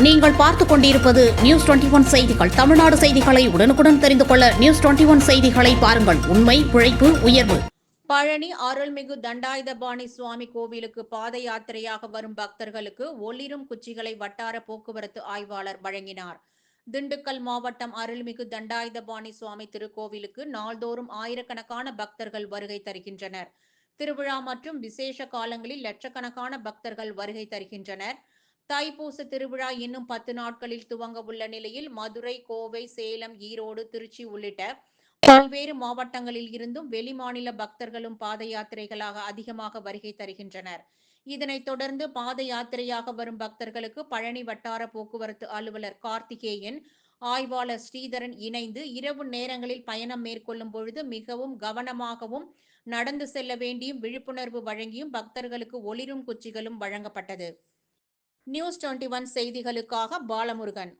நீங்கள் பார்த்துக் கொண்டிருப்பது நியூஸ் டுவெண்டி ஒன் செய்திகள். தமிழ்நாடு செய்திகளை உடனுக்குடன் தெரிந்து கொள்ள நியூஸ் டுவெண்டி ஒன் செய்திகளை பாருங்கள். உண்மை உழைப்பு உயர்வு. பழனி அருள்மிகு தண்டாயுதபாணி சுவாமி கோவிலுக்கு பாத யாத்திரையாக வரும் பக்தர்களுக்கு ஒளிரும் குச்சிகளை வட்டார போக்குவரத்து ஆய்வாளர் வழங்கினார். திண்டுக்கல் மாவட்டம் அருள்மிகு தண்டாயுதபாணி சுவாமி திருக்கோவிலுக்கு நாள்தோறும் ஆயிரக்கணக்கான பக்தர்கள் வருகை தருகின்றனர். திருவிழா மற்றும் விசேஷ காலங்களில் லட்சக்கணக்கான பக்தர்கள் வருகை தருகின்றனர். தைப்பூச திருவிழா இன்னும் பத்து நாட்களில் துவங்க உள்ள நிலையில் மதுரை கோவை சேலம் ஈரோடு திருச்சி உள்ளிட்ட பல்வேறு மாவட்டங்களில் இருந்தும் வெளிமாநில பக்தர்களும் பாத யாத்திரைகளாக அதிகமாக வருகை தருகின்றனர். இதனைத் தொடர்ந்து பாத யாத்திரையாக வரும் பக்தர்களுக்கு பழனி வட்டார போக்குவரத்து அலுவலர் கார்த்திகேயன் ஆய்வாளர் ஸ்ரீதரன் இணைந்து இரவு நேரங்களில் பயணம் மேற்கொள்ளும் பொழுது மிகவும் கவனமாகவும் நடந்து செல்ல வேண்டியும் விழிப்புணர்வு வழங்கியும் பக்தர்களுக்கு ஒளிரும் குச்சிகளும் வழங்கப்பட்டது. நியூஸ் டுவெண்ட்டி ஒன் செய்திகளுக்காக பாலமுருகன்.